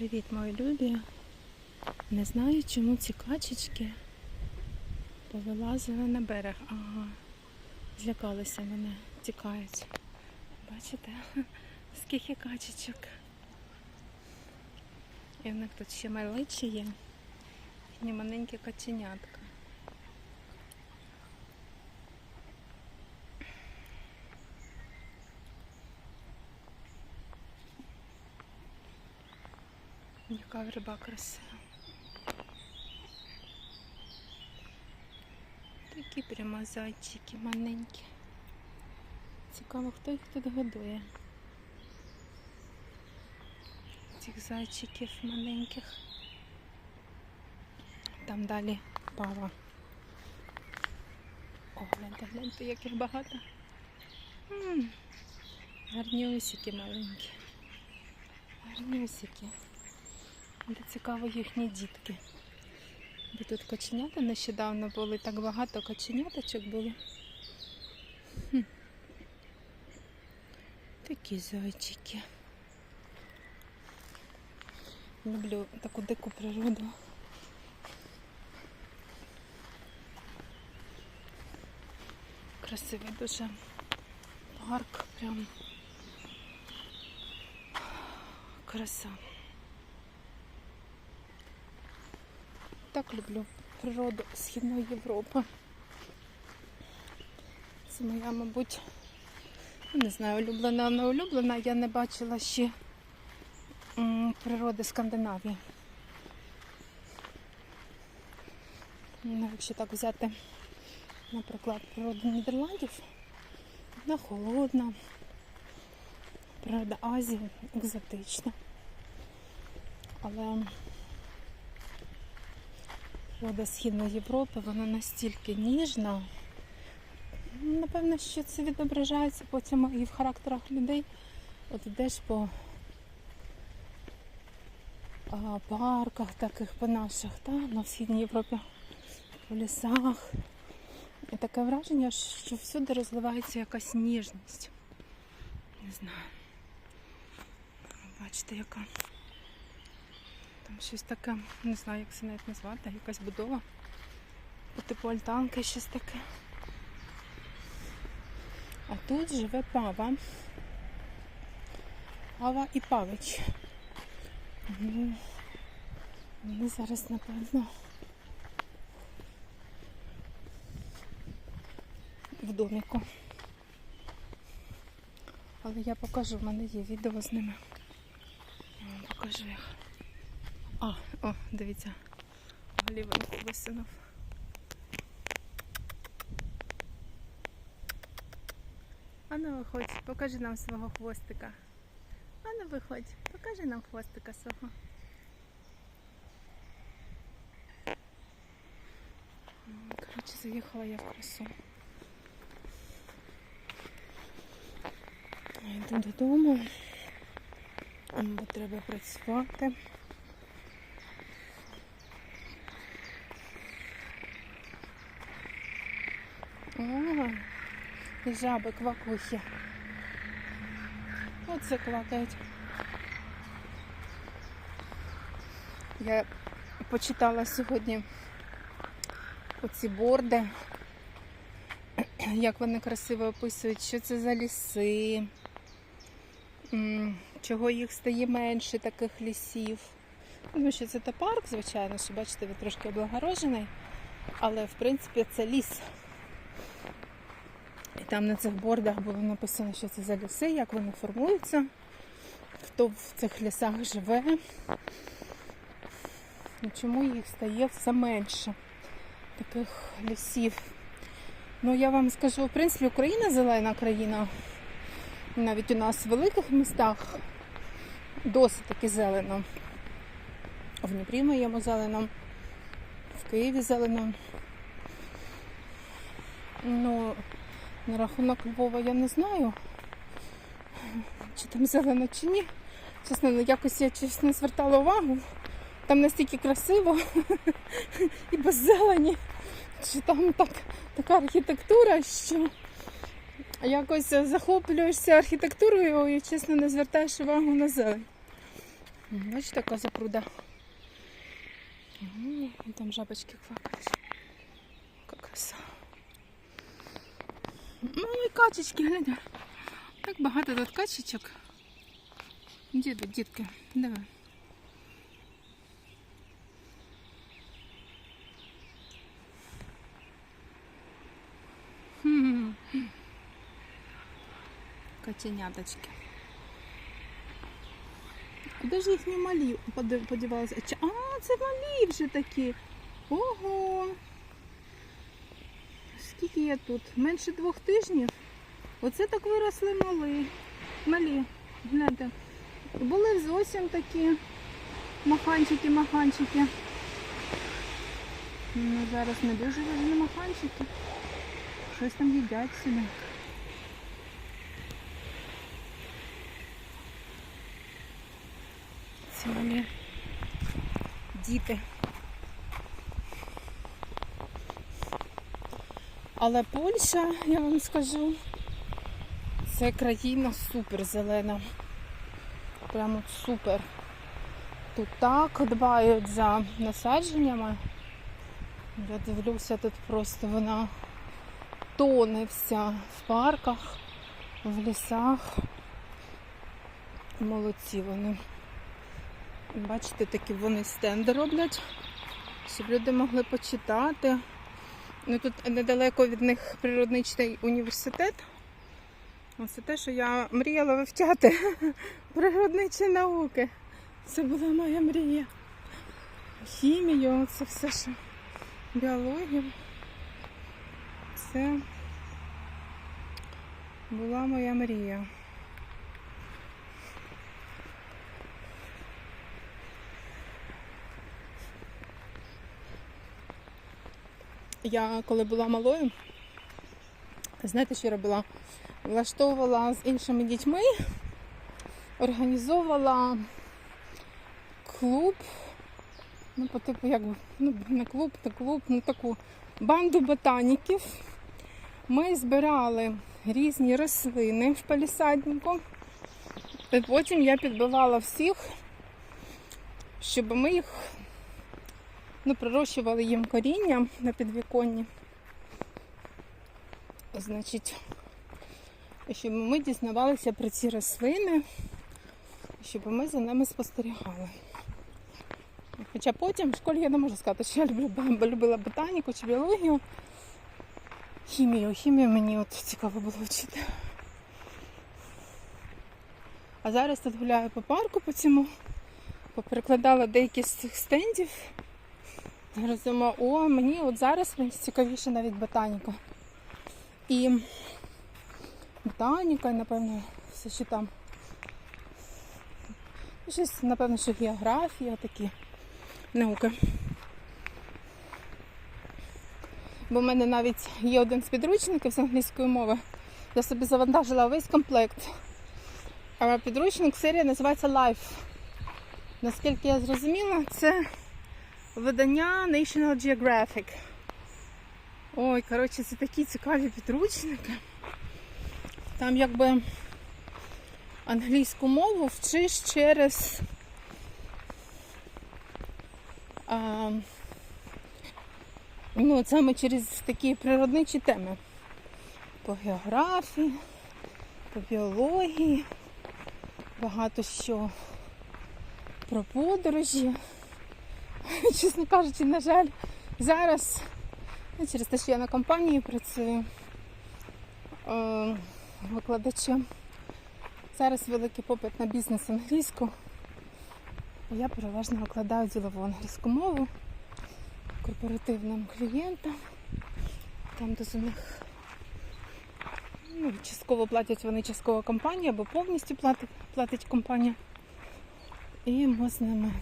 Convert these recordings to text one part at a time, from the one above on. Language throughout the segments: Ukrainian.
Привіт, мої любі. Не знаю, чому ці качечки повилазили на берег. Ага, злякалися мене, тікають. Бачите, скільки качечок. І в них тут ще майличі є. І маленькі каченятка. Яка риба красива. Такі прямо зайчики маленькі. Цікаво, хто їх тут годує. Цих зайчиків маленьких. Там далі пава. О, гляньте, гляньте, як їх багато. М, Гарнюсики маленькі. Гарнюсики. Де цікаво їхні дітки. Бо тут каченята нещодавно були, так багато каченяточок було. Хм. Такі зайчики. Люблю таку дику природу. Красивий дуже парк, прям краса. Так люблю природу Східної Європи. Це моя, мабуть, не знаю, улюблена, не улюблена. Я не бачила ще природи Скандинавії. Ну, якщо так взяти, наприклад, природу Нідерландів, вона холодна, природа Азії екзотична. Але Природа Східної Європи, вона настільки ніжна. Напевно, що це відображається потім і в характерах людей. От йдеш по парках, таких по наших, та, на Східній Європі, по лісах. І таке враження, що всюди розливається якась ніжність. Не знаю. Бачите, яка. Там щось таке, не знаю, як це навіть назвати, якась будова. По типу альтанки щось таке. А тут живе пава. Пава і павич. Ну, Вони зараз, напевно, в доміку. Але я покажу, в мене є відео з ними. Я вам покажу їх. А, о, дивіться, голівеньку висунув. Ану, виходь, покажи нам свого хвостика. Ану, виходь, покажи нам хвостика свого. Коротше, заїхала я в красу. Йду додому, бо треба працювати. О, і жаби квакухи. Оце квакають. Я почитала сьогодні оці борди, як вони красиво описують, що це за ліси, чого їх стає менше таких лісів. Тому що це та парк, звичайно, що бачите, він трошки облагорожений, але в принципі це ліс. Там на цих бордах було написано, що це за ліси, як вони формуються, хто в цих лісах живе, і чому їх стає все менше таких лісів. Ну, я вам скажу, в принципі, Україна зелена країна. Навіть у нас в великих містах досить таки зелено. В Дніпрі моєму зелено, в Києві зелено. Ну, на рахунок Львова я не знаю, чи там зелено, чи ні. Чесно, ну, якось я чесно не звертала увагу. Там настільки красиво і без зелені, що там так, така архітектура, що якось захоплюєшся архітектурою і чесно не звертаєш увагу на зелень. Бачите, яка запруда. Там жабочки квакають. Яка краса. Ну і качечки, гляньте. Так багато тут качечок. Діду, дітки, давай. Хм. Котеняточки. Куди ж їхні малі подівалися? А, це малі вже такі. Ого. Скільки я тут? Менше двох тижнів. Оце так виросли мали. Малі. Гляньте. Були зовсім такі маханчики, маханчики. Ну, зараз не дуже важні маханчики. Щось там їдять собі. Ці малі діти. Але Польща, я вам скажу, це країна супер зелена. Прямо супер. Тут так дбають за насадженнями. Я дивлюся, тут просто вона тоне вся в парках, в лісах. Молодці вони. Бачите, такі вони стенди роблять, щоб люди могли почитати. Ну, тут недалеко від них природничний університет. Оце те, що я мріяла вивчати природничі науки. Це була моя мрія. Хімію, це все що біологію. Це була моя мрія. Я коли була малою, знаєте, що робила? Влаштовувала з іншими дітьми, організовувала клуб, ну, по типу, як ну, не клуб, не клуб, ну таку банду ботаніків. Ми збирали різні рослини в палісаднику. І потім я підбивала всіх, щоб ми їх ну, прирощували їм коріння на підвіконні. Значить, щоб ми дізнавалися про ці рослини, щоб ми за ними спостерігали. Хоча потім в школі я не можу сказати, що я люблю, любила ботаніку чи біологію. Хімію, хімію мені от цікаво було вчити. А зараз тут гуляю по парку по цьому, поперекладала деякі з цих стендів. Зараз о, мені от зараз мені цікавіше навіть ботаніка. І ботаніка, напевно, все що там. Щось, напевно, що географія такі науки. Бо в мене навіть є один з підручників з англійської мови. Я собі завантажила весь комплект. А підручник серія називається Life. Наскільки я зрозуміла, це видання National Geographic. Ой, коротше, це такі цікаві підручники. Там якби англійську мову вчиш через а, ну, саме через такі природничі теми. По географії, по біології, багато що про подорожі. Чесно кажучи, на жаль, зараз ну, через те, що я на компанії працюю е, викладачем. Зараз великий попит на бізнес англійську. Я переважно викладаю ділову англійську мову корпоративним клієнтам. Там де у них ну, частково платять вони частково компанія або повністю платить, платить компанія. І ми з ними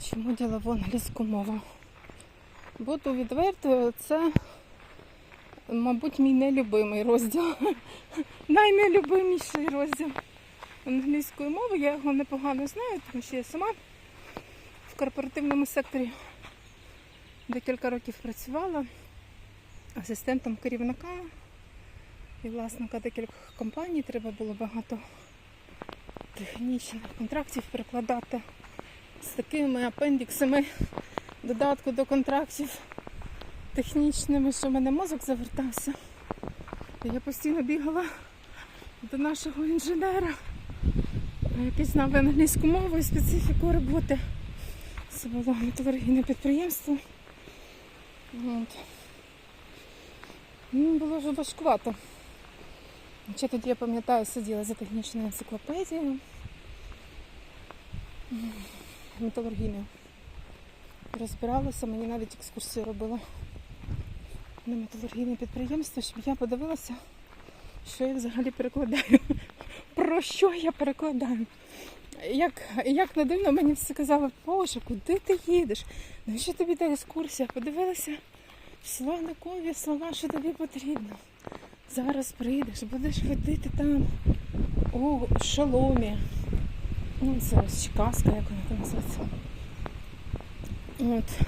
вчимо ділову англійську мову. Буду відвертою, це, мабуть, мій нелюбимий розділ. Найнелюбиміший розділ англійської мови. Я його непогано знаю, тому що я сама в корпоративному секторі декілька років працювала асистентом керівника і власника декількох компаній. Треба було багато технічних контрактів перекладати з такими апендіксами додатку до контрактів технічними, що в мене мозок завертався. Я постійно бігала до нашого інженера, який знав англійську мову і специфіку роботи. Це було металургійне підприємство. От. Ну, було вже важкувато. Ще тоді я пам'ятаю, сиділа за технічною енциклопедією. М, Металургійною. Розбиралася, мені навіть екскурсію робила на металургійне підприємство, щоб я подивилася, що я взагалі перекладаю. Про що я перекладаю? Як, як не дивно, мені всі казали, Боже, куди ти їдеш? Навіщо тобі та екскурсія? Подивилася словникові слова, що тобі потрібно. Зараз прийдеш, будеш ходити там у шоломі. Ну, це ось казка, як вона там називається. От.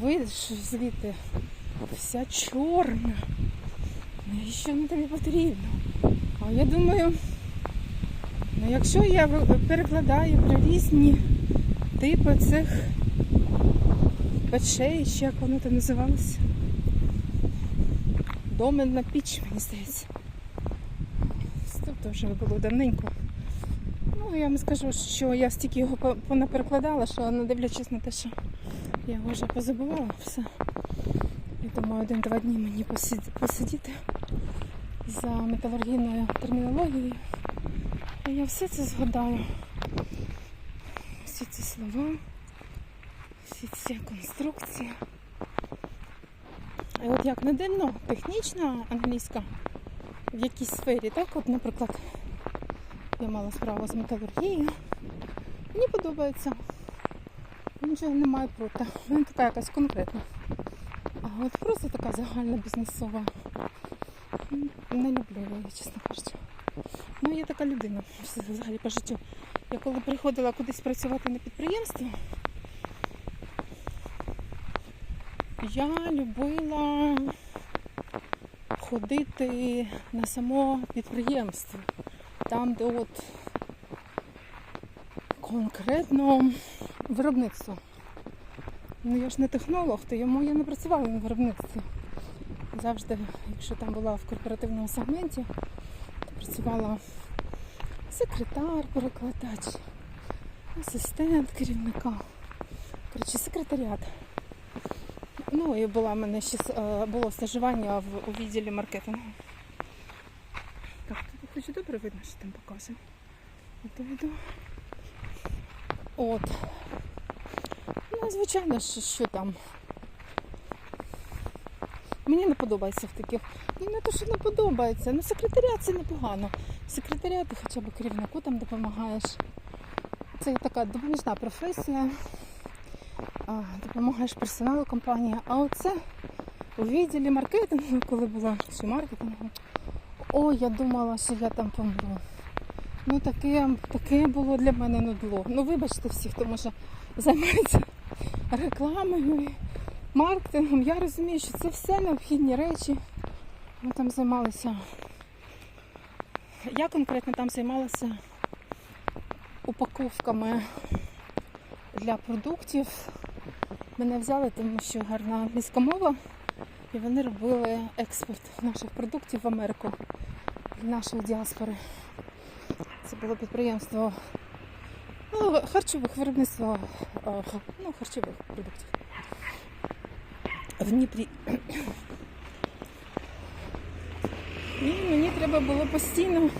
Вийдеш звідти вся чорна. Навіщо вона тобі потрібно? А я думаю, ну якщо я перекладаю про різні типи цих печей, чи як воно там називалося. Доменна піч, мені здається. Тут вже було давненько. Ну, я вам скажу, що я стільки його понаперекладала, що не дивлячись на те, що я його вже позабувала все. Я думаю, один-два дні мені посидіти за металургійною термінологією. І я все це згадаю. Всі ці слова, всі ці конструкції. І от як не дивно, технічна англійська в якійсь сфері, так, от, наприклад, я мала справу з металургією. Мені подобається. Нічого немає проти. Вона така якась конкретна. А от просто така загальна бізнесова. Не люблю я її, чесно кажучи. Ну, я така людина взагалі по життю. Я коли приходила кудись працювати на підприємство, я любила ходити на само підприємство. Там, де от конкретно виробництво. Ну я ж не технолог, то йому я не працювала на виробництві. Завжди, якщо там була в корпоративному сегменті, то працювала секретар, перекладач, асистент керівника. Коротше, секретаріат. Ну і була в мене ще е, було стажування в, у відділі маркетингу. Так, тут хоч і добре видно, що там показує. От. Ну, звичайно, що, що там. Мені не подобається в таких. Ну, не то, що не подобається. Ну, секретаріат це непогано. Секретаріат ти хоча б керівнику там допомагаєш. Це така допоміжна професія. Допомагаєш персоналу компанії. А оце у відділі маркетингу, коли була чи маркетингу, о, я думала, що я там помру. Ну таке, таке було для мене нудло. Ну вибачте всіх, хто може займається рекламою, маркетингом. Я розумію, що це все необхідні речі. Ми там займалися. Я конкретно там займалася упаковками для продуктів. Мене взяли, тому що гарна англійська мова, і вони робили експорт наших продуктів в Америку нашої діаспори. Це було підприємство ну, харчових виробництва е, ну, харчових продуктів. В Дніпрі. І мені треба було постійно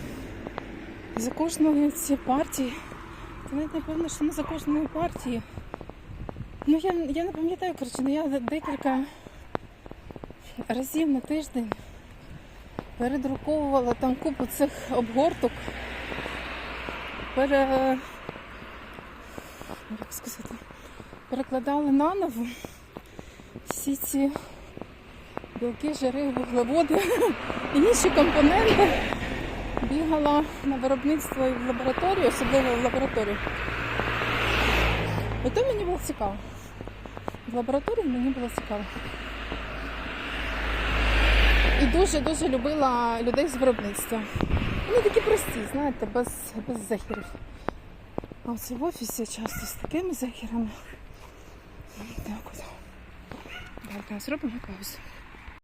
за кожної цієї партії. Це навіть напевно, що не за кожної партії. Ну я, я не пам'ятаю, коротше, ну я декілька разів на тиждень передруковувала там купу цих обгорток. Пере... Як сказати? Перекладали наново всі ці білки, жири, вуглеводи і інші компоненти. Бігала на виробництво і в лабораторію, особливо в лабораторію. Ото мені було цікаво. В лабораторії мені було цікаво. І дуже-дуже любила людей з виробництва. Вони такі прості, знаєте, без, без захерів. А оце в офісі часто з такими захерами. Так от. Давайте зробимо паузу.